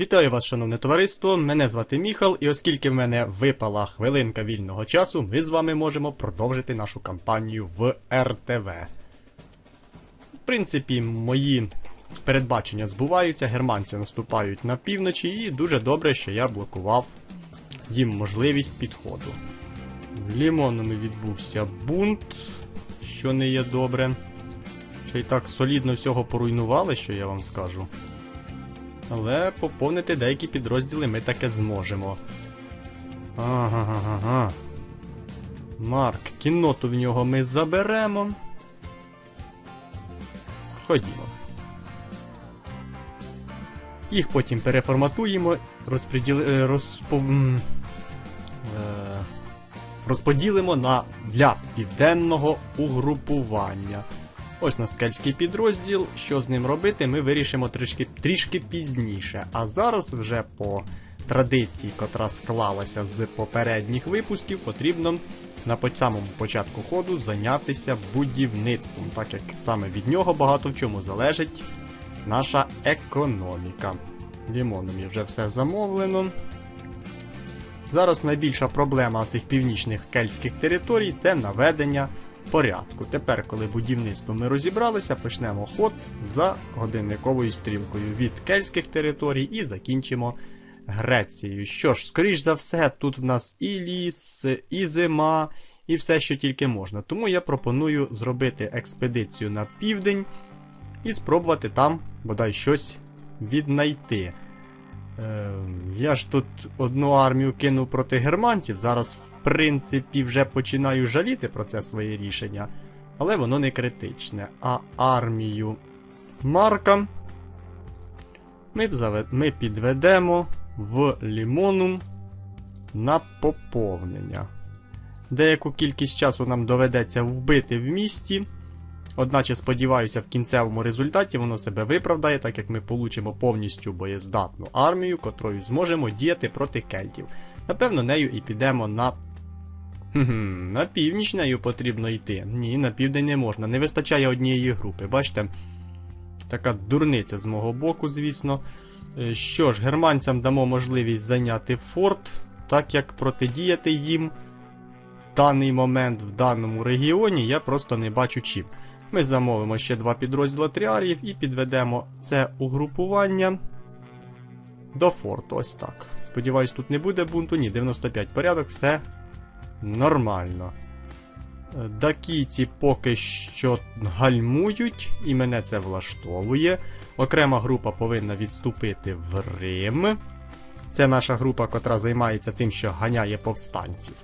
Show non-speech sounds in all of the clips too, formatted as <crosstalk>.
Вітаю вас, шановне товариство. Мене звати Міхал, і оскільки в мене випала хвилинка вільного часу, ми з вами можемо продовжити нашу кампанію в РТВ. В принципі, мої передбачення збуваються, германці наступають на півночі, і дуже добре, що я блокував їм можливість підходу. В Лімонами відбувся бунт, що не є добре. Ще й так солідно всього поруйнували, що я вам скажу. Але поповнити деякі підрозділи ми таке зможемо. Ага. ага. Марк, кінноту в нього ми заберемо. Ходімо. Їх потім переформатуємо, розподіли... е, розпо... е, розподілимо на для південного угрупування. Ось на скельський підрозділ. Що з ним робити, ми вирішимо трішки, трішки пізніше. А зараз вже по традиції, котра склалася з попередніх випусків, потрібно на самому початку ходу зайнятися будівництвом, так як саме від нього багато в чому залежить наша економіка. Лімоном є вже все замовлено. Зараз найбільша проблема цих північних кельтських територій це наведення порядку. Тепер, коли будівництво ми розібралися, почнемо ход за годинниковою стрілкою від кельтських територій і закінчимо Грецією. Що ж, скоріш за все, тут в нас і ліс, і зима, і все, що тільки можна. Тому я пропоную зробити експедицію на південь і спробувати там бодай щось віднайти. Е, я ж тут одну армію кинув проти германців. Зараз, принципі, вже починаю жаліти про це своє рішення, але воно не критичне. А армію Марка ми, б заве- ми підведемо в Лімонум на поповнення. Деяку кількість часу нам доведеться вбити в місті. Одначе сподіваюся, в кінцевому результаті воно себе виправдає, так як ми получимо повністю боєздатну армію, котрою зможемо діяти проти кельтів. Напевно, нею і підемо на. На північ нею потрібно йти. Ні, на південь не можна. Не вистачає однієї групи. Бачите? Така дурниця з мого боку, звісно. Е, Що ж, германцям дамо можливість зайняти форт, так як протидіяти їм в даний момент в даному регіоні я просто не бачу чим. Ми замовимо ще два підрозділи тріаріїв і підведемо це угрупування до форту. Ось так. Сподіваюсь, тут не буде бунту. Ні, 95 порядок, все нормально. Е, Дакійці поки що гальмують, і мене це влаштовує. Окрема група повинна відступити в Рим. Це наша група, котра займається тим, що ганяє повстанців.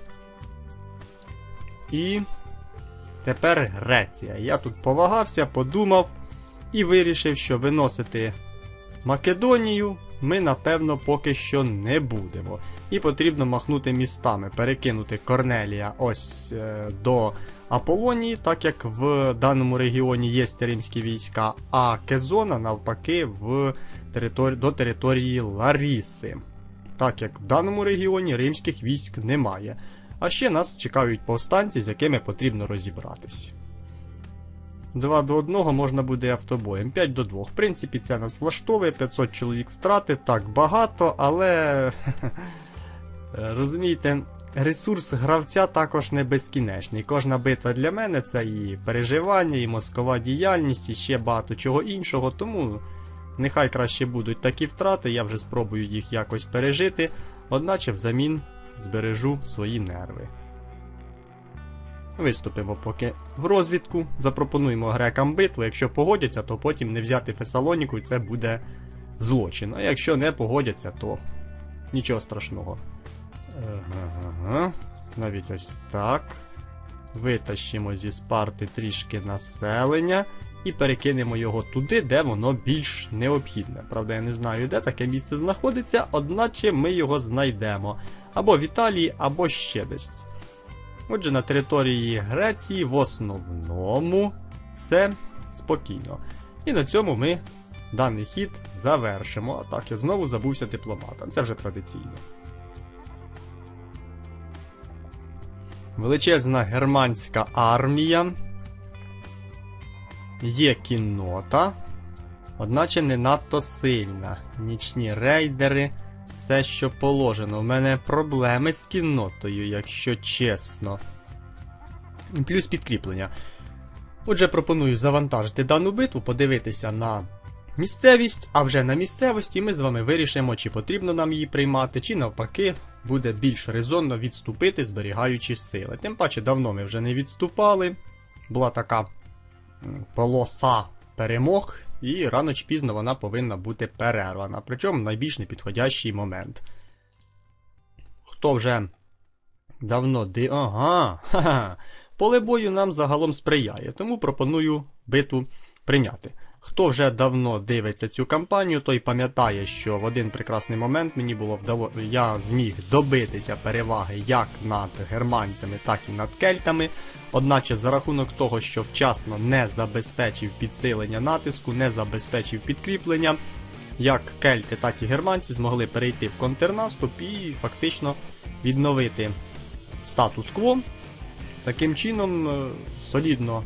І Тепер Греція. Я тут повагався, подумав і вирішив, що виносити Македонію ми, напевно, поки що не будемо. І потрібно махнути містами, перекинути Корнелія ось е, до Аполонії, так як в даному регіоні є римські війська, а Кезона, навпаки, в територі... до території Ларіси. Так як в даному регіоні римських військ немає. А ще нас чекають повстанці, з якими потрібно розібратись. 2 до 1 можна буде автобоєм, 5 до 2. В принципі, це нас влаштовує, 500 чоловік втрати, так багато, але. <laughs> Розумієте, ресурс гравця також не безкінечний. Кожна битва для мене це і переживання, і мозкова діяльність, і ще багато чого іншого, тому нехай краще будуть такі втрати, я вже спробую їх якось пережити, одначе взамін збережу свої нерви. Виступимо поки в розвідку, запропонуємо грекам битву. Якщо погодяться, то потім не взяти Фесалоніку і це буде злочин. А якщо не погодяться, то нічого страшного. Ага, навіть ось так. Витащимо зі Спарти трішки населення і перекинемо його туди, де воно більш необхідне. Правда, я не знаю, де таке місце знаходиться, одначе ми його знайдемо. Або в Італії, або ще десь. Отже, на території Греції в основному все спокійно. І на цьому ми даний хід завершимо. А так, я знову забувся дипломатом. Це вже традиційно. Величезна германська армія. Є кіннота. Одначе не надто сильна. Нічні рейдери, все, що положено. У мене проблеми з кіннотою, якщо чесно. Плюс підкріплення. Отже, пропоную завантажити дану битву, подивитися на місцевість, а вже на місцевості ми з вами вирішимо, чи потрібно нам її приймати, чи навпаки буде більш резонно відступити, зберігаючи сили. Тим паче, давно ми вже не відступали. Була така полоса перемог, і рано чи пізно вона повинна бути перервана. Причому найбільш непідходящий момент. Хто вже давно ди. Ага. Поле бою нам загалом сприяє, тому пропоную биту прийняти. Хто вже давно дивиться цю кампанію, той пам'ятає, що в один прекрасний момент мені було вдало, я зміг добитися переваги як над германцями, так і над кельтами. Одначе за рахунок того, що вчасно не забезпечив підсилення натиску, не забезпечив підкріплення, як кельти, так і германці змогли перейти в контрнаступ і фактично відновити статус-кво, таким чином е, солідно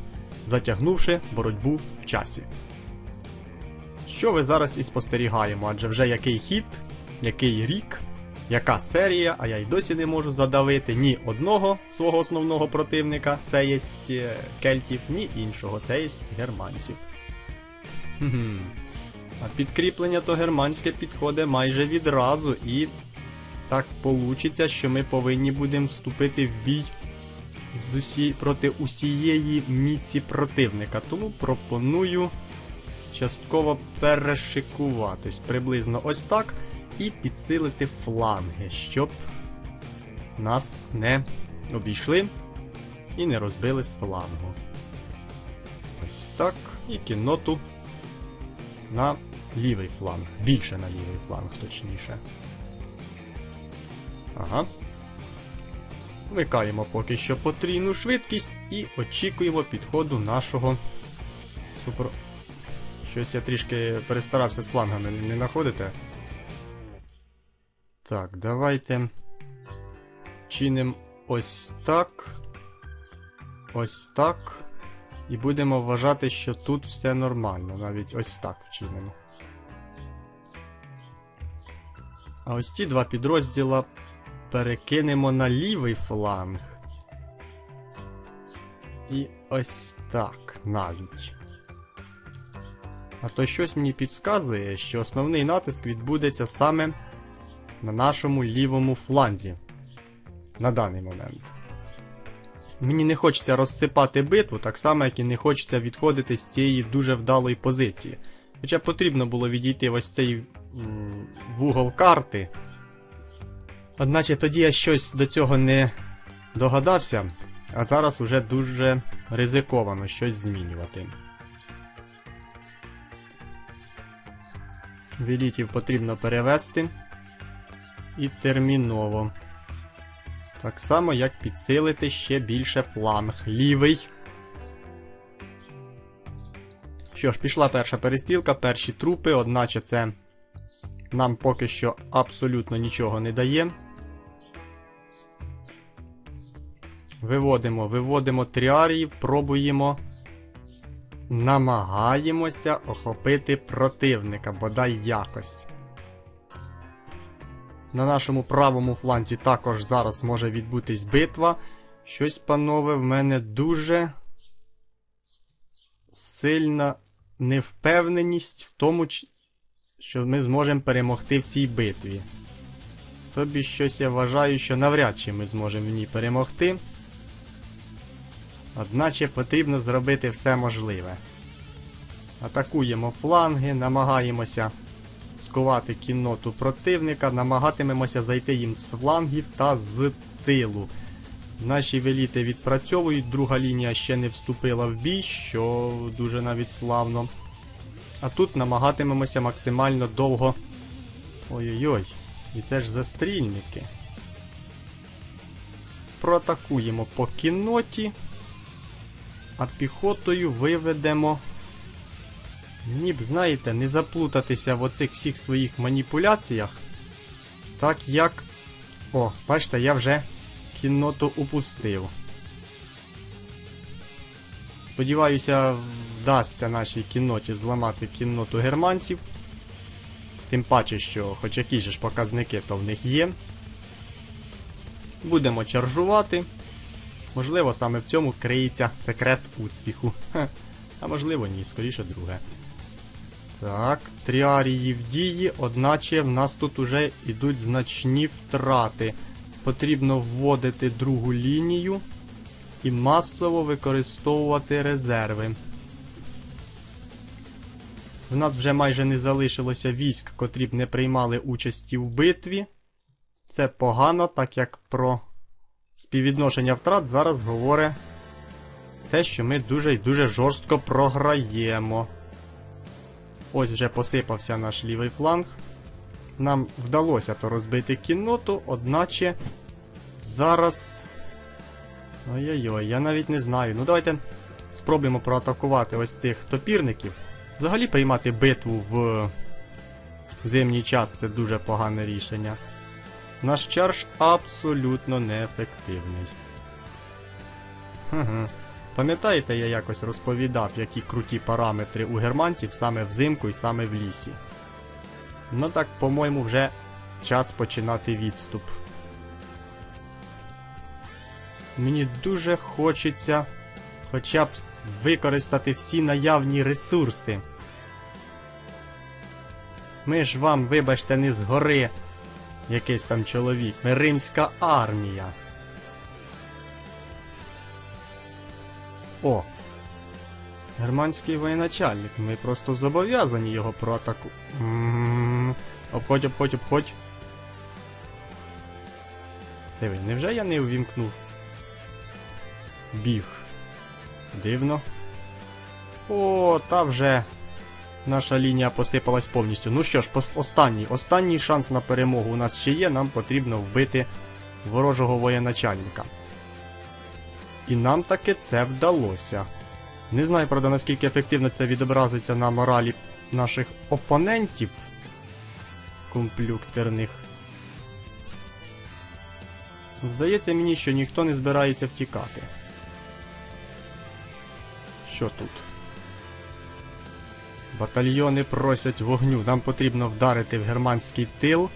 затягнувши боротьбу в часі. Що ви зараз і спостерігаємо, адже вже який хід, який рік, яка серія, а я й досі не можу задавити ні одного свого основного противника, це є е, кельтів, ні іншого, це є германців. А підкріплення то германське підходить майже відразу, і так получиться, що ми повинні будемо вступити в бій з усі... проти усієї міці противника. Тому пропоную частково перешикуватись приблизно ось так і підсилити фланги, щоб нас не обійшли і не розбили з флангу. Ось так. І кінноту на лівий фланг. Більше на лівий фланг, точніше. Ага. Вмикаємо поки що потрійну швидкість і очікуємо підходу нашого супер. Щось я трішки перестарався з флангами, не знаходите? Так, давайте чинимо ось так. Ось так. І будемо вважати, що тут все нормально. Навіть ось так вчинимо. А ось ці два підрозділа перекинемо на лівий фланг. І ось так навіть. А то щось мені підказує, що основний натиск відбудеться саме на нашому лівому фланзі. На даний момент. Мені не хочеться розсипати битву, так само, як і не хочеться відходити з цієї дуже вдалої позиції. Хоча потрібно було відійти ось цей вугол карти. Одначе тоді я щось до цього не догадався, а зараз уже дуже ризиковано щось змінювати. Велітів потрібно перевести. І терміново. Так само, як підсилити ще більше фланг лівий. Що ж, пішла перша перестрілка, перші трупи, одначе це нам поки що абсолютно нічого не дає. Виводимо, виводимо тріаріїв, пробуємо. Намагаємося охопити противника, бодай якось. На нашому правому фланзі також зараз може відбутись битва. Щось, панове, в мене дуже сильна невпевненість в тому, що ми зможемо перемогти в цій битві. Тобі щось я вважаю, що навряд чи ми зможемо в ній перемогти. Одначе потрібно зробити все можливе. Атакуємо фланги, намагаємося скувати кінноту противника, намагатимемося зайти їм з флангів та з тилу. Наші веліти відпрацьовують, друга лінія ще не вступила в бій, що дуже навіть славно. А тут намагатимемося максимально довго. Ой-ой-ой, і це ж застрільники. Проатакуємо по кінноті, а піхотою виведемо. Мені б, знаєте, не заплутатися в оцих всіх своїх маніпуляціях. Так як. О, бачите, я вже кінноту упустив. Сподіваюся, вдасться нашій кінноті зламати кінноту германців. Тим паче, що хоч які ж показники то в них є. Будемо чаржувати. Можливо, саме в цьому криється секрет успіху. Хе. А можливо ні, скоріше друге. Так, тріарії в дії, одначе в нас тут уже йдуть значні втрати. Потрібно вводити другу лінію і масово використовувати резерви. В нас вже майже не залишилося військ, котрі б не приймали участі в битві. Це погано, так як про співвідношення втрат зараз говорить те, що ми дуже і дуже жорстко програємо. Ось вже посипався наш лівий фланг. Нам вдалося то розбити кінноту, одначе зараз. Ой-ой-ой, я навіть не знаю. Ну давайте спробуємо проатакувати ось цих топірників. Взагалі приймати битву в зимній час це дуже погане рішення. Наш чарж абсолютно неефективний. Пам'ятаєте, я якось розповідав, які круті параметри у германців саме взимку і саме в лісі. Ну так, по-моєму, вже час починати відступ. Мені дуже хочеться хоча б використати всі наявні ресурси. Ми ж вам, вибачте, не згори якийсь там чоловік. Римська армія. О! Германський воєначальник. Ми просто зобов'язані його проатаку. М, Обходь, обходь, обходь. Диви, невже я не увімкнув? Біг. Дивно. О, та вже наша лінія посипалась повністю. Ну що ж, останній, останній шанс на перемогу у нас ще є. Нам потрібно вбити ворожого воєначальника. І нам таки це вдалося. Не знаю, правда, наскільки ефективно це відобразиться на моралі наших опонентів комплюктерних. Здається мені, що ніхто не збирається втікати. Що тут? Батальйони просять вогню. Нам потрібно вдарити в германський тил,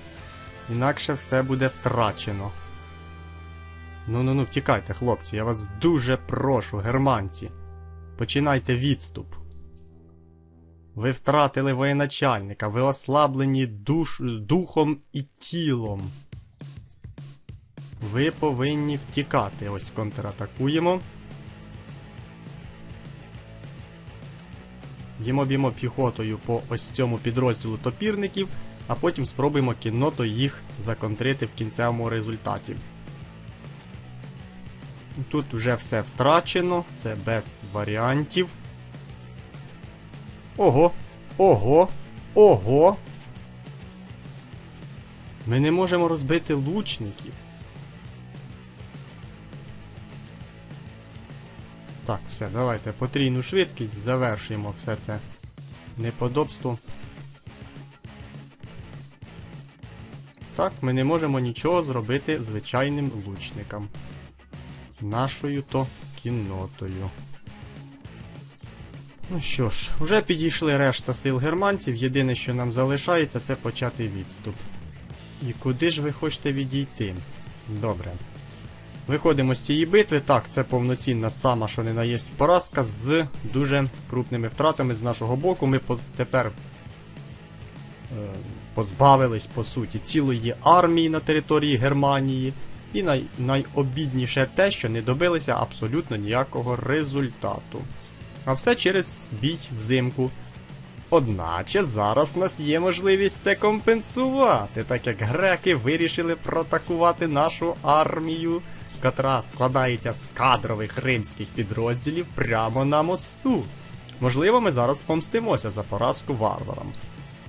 інакше все буде втрачено. Ну ну ну, втікайте, хлопці, я вас дуже прошу, германці. Починайте відступ. Ви втратили воєначальника, ви ослаблені душ... духом і тілом. Ви повинні втікати. Ось контратакуємо. Б'ємо б'ємо піхотою по ось цьому підрозділу топірників, а потім спробуємо кіннотою їх законтрити в кінцевому результаті. Тут вже все втрачено, це без варіантів. Ого! Ого! Ого! Ми не можемо розбити лучників. Все, давайте потрійну швидкість, завершуємо все це неподобство. Так, ми не можемо нічого зробити звичайним лучникам. Нашою то кіннотою. Ну що ж, вже підійшли решта сил германців. Єдине, що нам залишається, це почати відступ. І куди ж ви хочете відійти? Добре. Виходимо з цієї битви. Так, це повноцінна сама, що не наєсть поразка з дуже крупними втратами з нашого боку. Ми тепер е, позбавились, по суті, цілої армії на території Германії. І най- найобідніше те, що не добилися абсолютно ніякого результату. А все через бій взимку. Одначе зараз у нас є можливість це компенсувати, так як греки вирішили проатакувати нашу армію, котра складається з кадрових римських підрозділів прямо на мосту. Можливо, ми зараз помстимося за поразку варварам.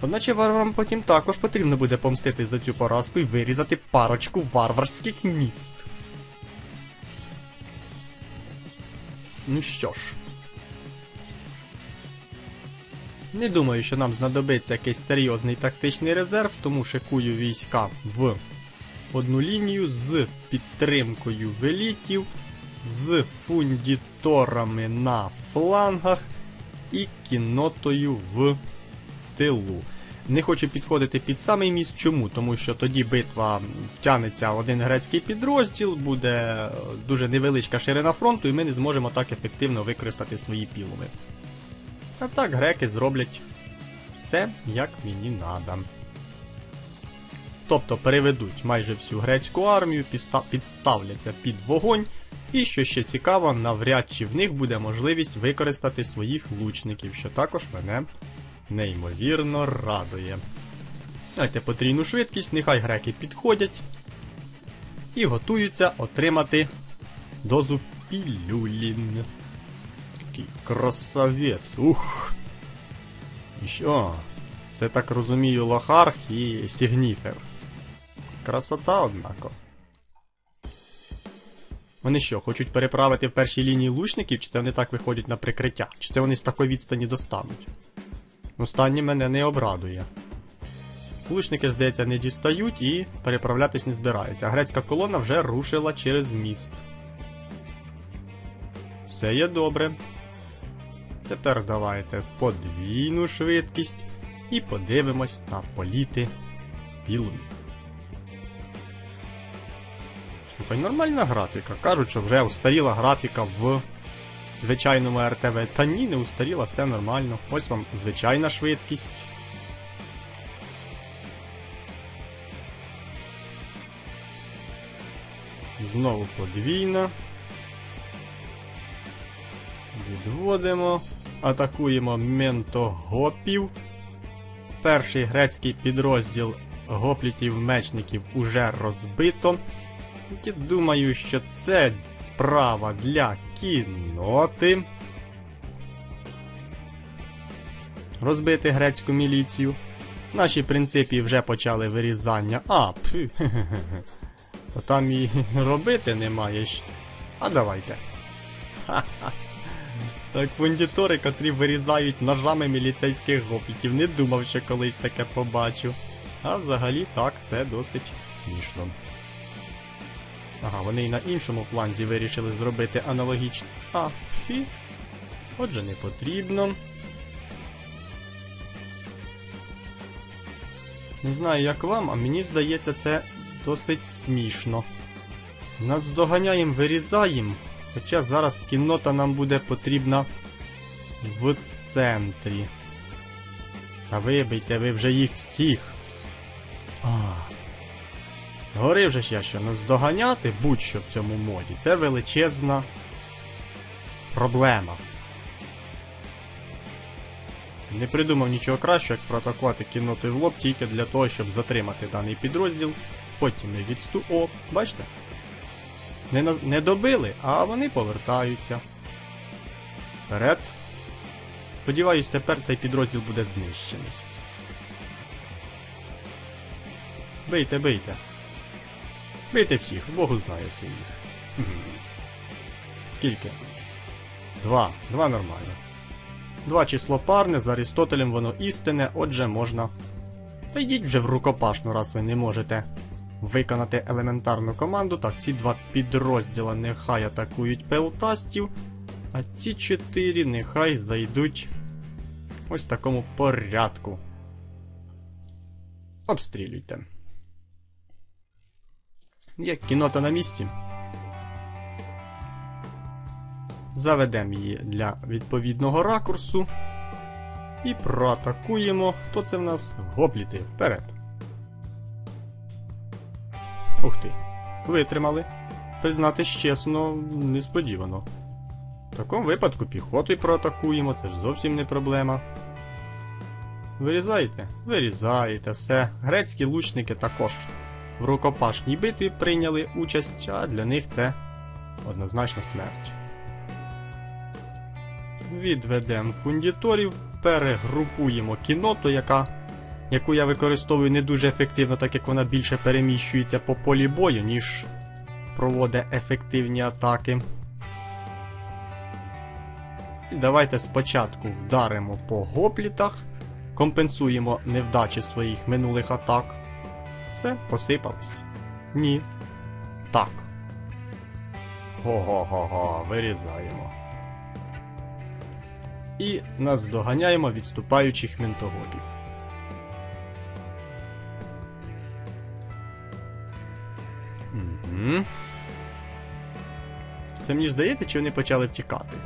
Одначе варварам потім також потрібно буде помстити за цю поразку і вирізати парочку варварських міст. Ну що ж. Не думаю, що нам знадобиться якийсь серйозний тактичний резерв, тому шикую війська в одну лінію з підтримкою велітів з фундіторами на флангах і кінотою в тилу. Не хочу підходити під самий міст. Чому? Тому що тоді битва тягнеться один грецький підрозділ, буде дуже невеличка ширина фронту, і ми не зможемо так ефективно використати свої пілови. А так греки зроблять все, як мені надо. Тобто переведуть майже всю грецьку армію, підставляться під вогонь, і що ще цікаво, навряд чи в них буде можливість використати своїх лучників, що також мене неймовірно радує. Давайте потрійну швидкість, нехай греки підходять і готуються отримати дозу пілюлін. Такий красавець. Ух! І що? Це так розумію Лохарх і Сігніфер. Красота, однако. Вони що, хочуть переправити в першій лінії лучників, чи це вони так виходять на прикриття? Чи це вони з такої відстані достануть? Останнє мене не обрадує. Лучники, здається, не дістають і переправлятись не збираються. Грецька колона вже рушила через міст. Все є добре. Тепер давайте подвійну швидкість і подивимось на політи пілунів. Слухай, нормальна графіка. Кажуть, що вже устаріла графіка в звичайному РТВ. Та ні, не устаріла, все нормально. Ось вам звичайна швидкість. Знову подвійна. Відводимо. Атакуємо ментогопів. Перший грецький підрозділ гоплітів-мечників уже розбито. Я думаю, що це справа для кіноти. Розбити грецьку міліцію. Наші принципі вже почали вирізання. А, хе-хе-хе. Та там і робити немає. ж. А давайте. Ха-ха. <laughs> Так, фундітори, котрі вирізають ножами міліцейських гоплітів. Не думав, що колись таке побачу. А взагалі так, це досить смішно. Ага, вони і на іншому фланзі вирішили зробити аналогічно. А, фі. Отже, не потрібно. Не знаю, як вам, а мені здається, це досить смішно. Нас здоганяємо, вирізаємо. Хоча зараз кіннота нам буде потрібна в центрі. Та вибийте ви вже їх всіх. А. Говорив же ж я, що наздоганяти будь-що в цьому моді це величезна проблема. Не придумав нічого кращого, як проатакувати кіннотою в лоб тільки для того, щоб затримати даний підрозділ. Потім не відсту. О, бачите? Не, наз... не добили, а вони повертаються. Вперед. Сподіваюсь, тепер цей підрозділ буде знищений. Бийте, бийте. Бийте всіх, Богу знає своїх. Скільки? Два. Два нормально. Два число парне, з Аристотелем воно істинне, отже можна. Та йдіть вже в рукопашну, раз ви не можете виконати елементарну команду. Так, ці два підрозділа нехай атакують пелтастів, а ці чотири нехай зайдуть ось в такому порядку. Обстрілюйте. Є кінота на місці. Заведемо її для відповідного ракурсу. І проатакуємо. Хто це в нас? Гопліти. Вперед. Ух ти. Витримали. Признатись чесно, несподівано. В такому випадку піхотою проатакуємо, це ж зовсім не проблема. Вирізаєте? Вирізаєте, все. Грецькі лучники також в рукопашній битві прийняли участь, а для них це однозначно смерть. Відведемо фундіторів, перегрупуємо кіноту, яка, яку я використовую не дуже ефективно, так як вона більше переміщується по полі бою, ніж проводить ефективні атаки. І давайте спочатку вдаримо по гоплітах, компенсуємо невдачі своїх минулих атак. Все, посипались. Ні. Так. Го-го-го-го, вирізаємо. І наздоганяємо відступаючих ментогобів. Угу. Це мені здається, чи вони почали втікати.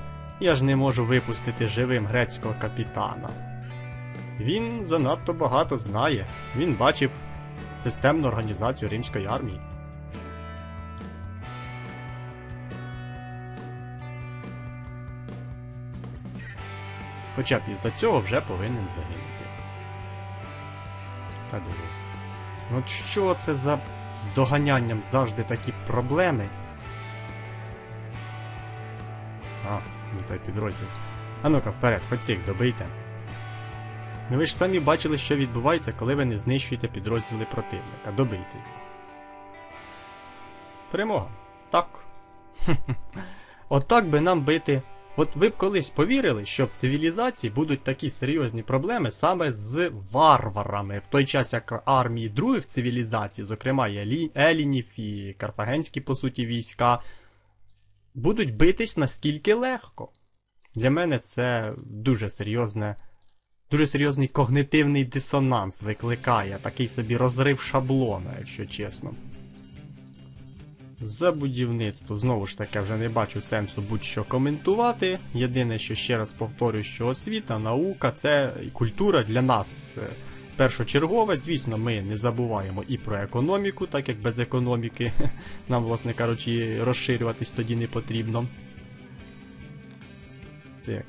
Я ж не можу випустити живим грецького капітана. Він занадто багато знає. Він бачив системну організацію римської армії. Хоча б із-за цього вже повинен загинути. Та диви. Ну що це за з доганянням завжди такі проблеми? А, ну той підрозділ. А ну-ка, вперед, хоч цих добийте. Ну ви ж самі бачили, що відбувається, коли ви не знищуєте підрозділи противника. Добийте його. Перемога. Так. <laughs> Отак би нам бити. От ви б колись повірили, що в цивілізації будуть такі серйозні проблеми саме з варварами, в той час як армії других цивілізацій, зокрема і Елінів і Карфагенські, по суті, війська, будуть битись наскільки легко. Для мене це дуже серйозне, дуже серйозний когнитивний дисонанс викликає, такий собі розрив шаблона, якщо чесно. За будівництво, знову ж таки, вже не бачу сенсу будь-що коментувати. Єдине, що ще раз повторюю, що освіта, наука це культура для нас е, першочергове. Звісно, ми не забуваємо і про економіку, так як без економіки <laughs> нам, власне кажучи, розширюватись тоді не потрібно. Так,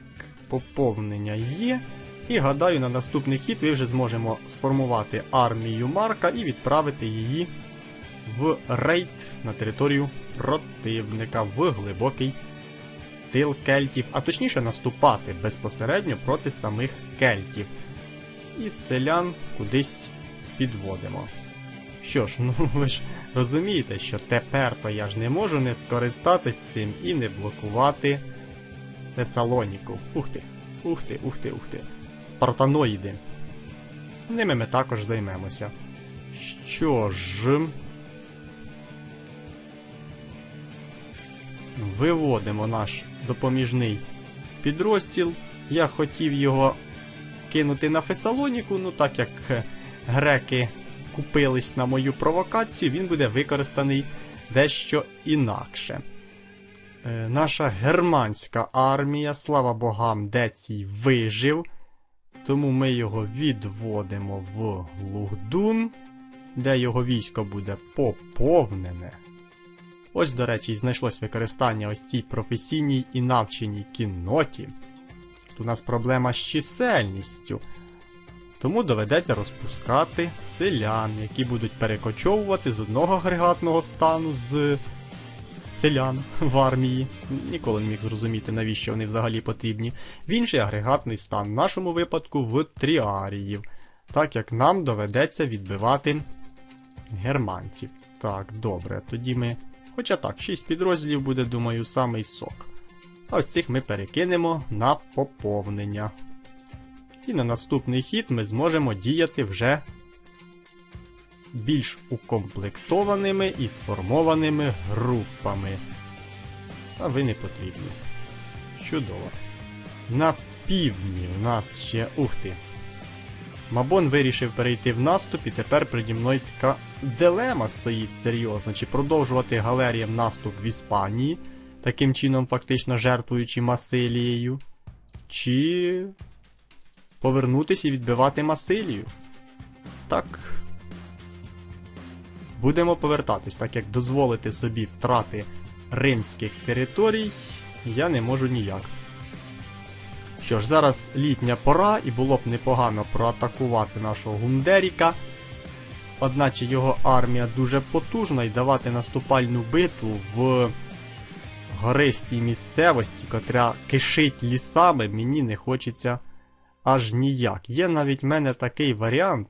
поповнення є. І гадаю, на наступний хід ви вже зможемо сформувати армію Марка і відправити її в рейд на територію противника в глибокий тил кельтів, а точніше наступати безпосередньо проти самих кельтів. І селян кудись підводимо. Що ж, <laughs> ну ви ж розумієте, що тепер то я ж не можу не скористатись цим і не блокувати Тесалоніку. Ух ти, ух ти, ух ти, ух ти. Спартаноїди. Ними ми також займемося. Що ж. Виводимо наш допоміжний підрозділ. Я хотів його кинути на Фесалоніку, ну так як е, греки купились на мою провокацію, він буде використаний дещо інакше. Е, Наша германська армія, слава богам, Децій вижив. Тому ми його відводимо в Лугдун, де його військо буде поповнене. Ось, до речі, знайшлось використання ось цій професійній і навченій кінноті. Тут у нас проблема з чисельністю. Тому доведеться розпускати селян, які будуть перекочовувати з одного агрегатного стану з селян в армії. Ніколи не міг зрозуміти, навіщо вони взагалі потрібні. В інший агрегатний стан, в нашому випадку в тріаріїв. Так як нам доведеться відбивати германців. Так, добре, тоді ми. Хоча так, 6 підрозділів буде, думаю, самий сок. А ось цих ми перекинемо на поповнення. І на наступний хід ми зможемо діяти вже більш укомплектованими і сформованими групами. А ви не потрібні. Чудово. На півдні у нас ще. Ух ти. Мабон вирішив перейти в наступ, і тепер переді мною така дилема стоїть серйозна. Чи продовжувати галеріям наступ в Іспанії, таким чином фактично жертвуючи Масилією, чи повернутися і відбивати Масилію. Так. Будемо повертатись, так як дозволити собі втрати римських територій я не можу ніяк. Що ж, зараз літня пора, і було б непогано проатакувати нашого Гундеріка. Одначе його армія дуже потужна і давати наступальну битву в гористій місцевості, котра кишить лісами, мені не хочеться аж ніяк. Є навіть в мене такий варіант.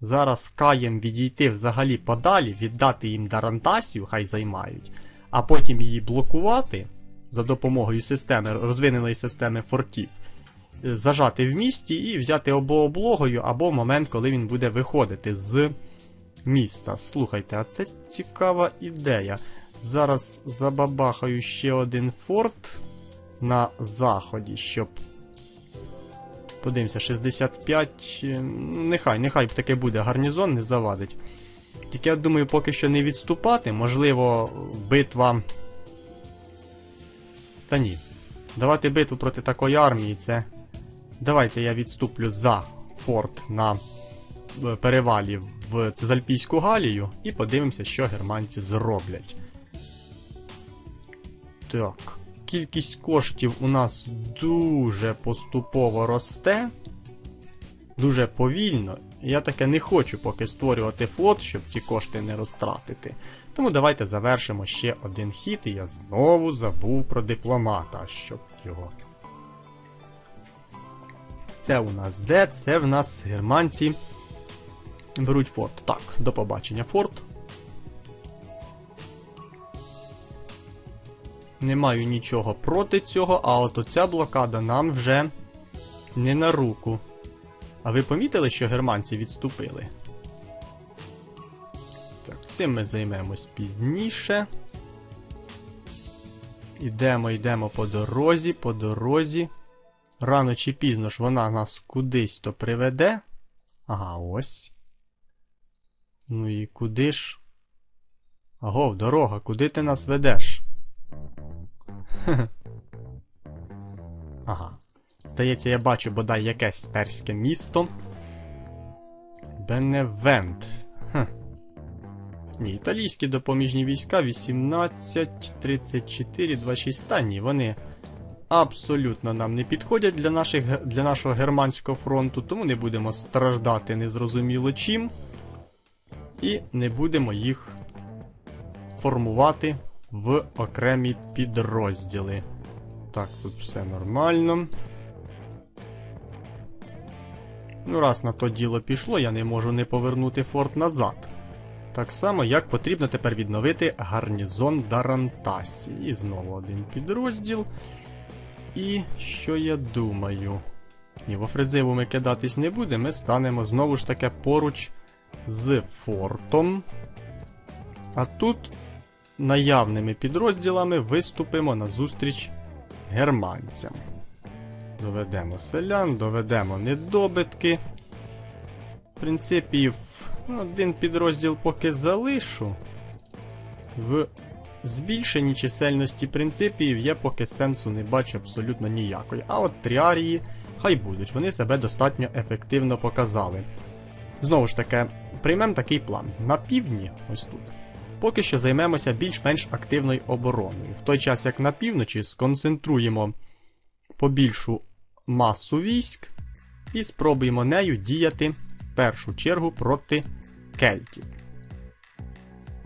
Зараз каєм відійти взагалі подалі, віддати їм Дарантасію, хай займають, а потім її блокувати за допомогою системи, розвиненої системи фортів, е, зажати в місті і взяти або облогою, або момент, коли він буде виходити з міста. Слухайте, а це цікава ідея. Зараз забабахаю ще один форт на заході, щоб. Подивимося, 65. е, Нехай, нехай таке буде, гарнізон не завадить. Тільки я думаю, поки що не відступати, можливо, битва. Та ні. Давати битву проти такої армії це. Давайте я відступлю за форт на е, перевалі в Цезальпійську Галію і подивимося, що германці зроблять. Так, кількість коштів у нас дуже поступово росте. Дуже повільно. Я таке не хочу поки створювати флот, щоб ці кошти не розтратити. Тому давайте завершимо ще один хід, і я знову забув про дипломата, щоб його. Це у нас де? Це в нас германці беруть форт. Так, до побачення, форт. Не маю нічого проти цього, а от оця блокада нам вже не на руку. А ви помітили, що германці відступили? Так, цим ми займемось пізніше. Ідемо, йдемо по дорозі, по дорозі. Рано чи пізно ж вона нас кудись то приведе. Ага, ось. Ну і куди ж? Агов, дорога, куди ти нас ведеш? Ага. Здається, я бачу бодай якесь перське місто. Беневент. Хм. Ні, італійські допоміжні війська 18, 34, 26. Та ні, вони абсолютно нам не підходять для, наших, для нашого германського фронту, тому не будемо страждати незрозуміло чим. І не будемо їх формувати в окремі підрозділи. Так, тут все нормально. Ну, раз на то діло пішло, я не можу не повернути форт назад. Так само, як потрібно тепер відновити гарнізон Дарантасі. І знову один підрозділ. І що я думаю? Ні, в офрезиву ми кидатись не будемо, ми станемо знову ж таки поруч з фортом. А тут наявними підрозділами виступимо на зустріч германцям. Доведемо селян, доведемо недобитки. В принципі, один підрозділ поки залишу. В збільшенні чисельності принципів я поки сенсу не бачу абсолютно ніякої. А от тріарії хай будуть, вони себе достатньо ефективно показали. Знову ж таки, приймемо такий план. На півдні, ось тут, поки що займемося більш-менш активною обороною. В той час, як на півночі, сконцентруємо побільшу масу військ і спробуємо нею діяти в першу чергу проти кельтів.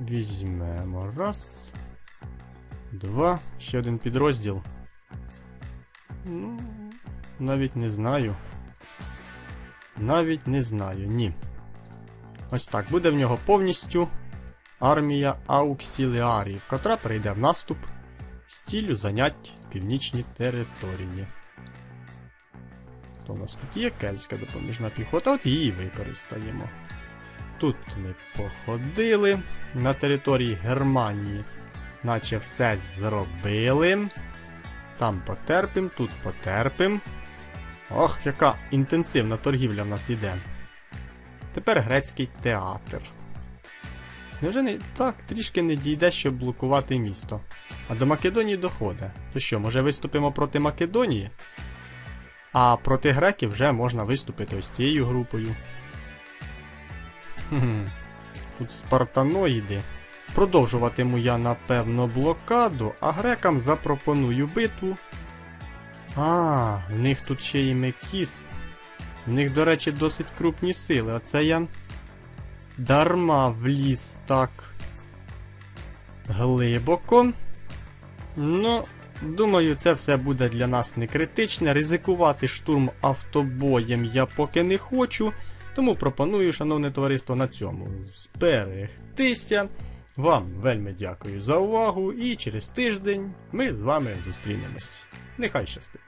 Візьмемо раз. Два. Ще один підрозділ. Ну, навіть не знаю. Навіть не знаю, ні. Ось так. Буде в нього повністю армія ауксіліарів, котра перейде в наступ з ціллю занять північні території. То у нас тут є кельтська допоміжна піхота, от її використаємо. Тут ми походили на території Германії, наче все зробили. Там потерпим, тут потерпим. Ох, яка інтенсивна торгівля в нас іде. Тепер грецький театр. Невже не так трішки не дійде, щоб блокувати місто? А до Македонії доходить. То що, може виступимо проти Македонії? А проти греків вже можна виступити ось цією групою. Хм, Тут спартаноїди. Продовжуватиму я, напевно, блокаду, а грекам запропоную битву. А, в них тут ще й мекіст. В них, до речі, досить крупні сили. Оце я дарма вліз так глибоко. Ну, думаю, це все буде для нас не критичне. Ризикувати штурм автобоєм я поки не хочу. Тому пропоную, шановне товариство, на цьому зберегтися. Вам вельми дякую за увагу, і через тиждень ми з вами зустрінемось. Нехай щастить!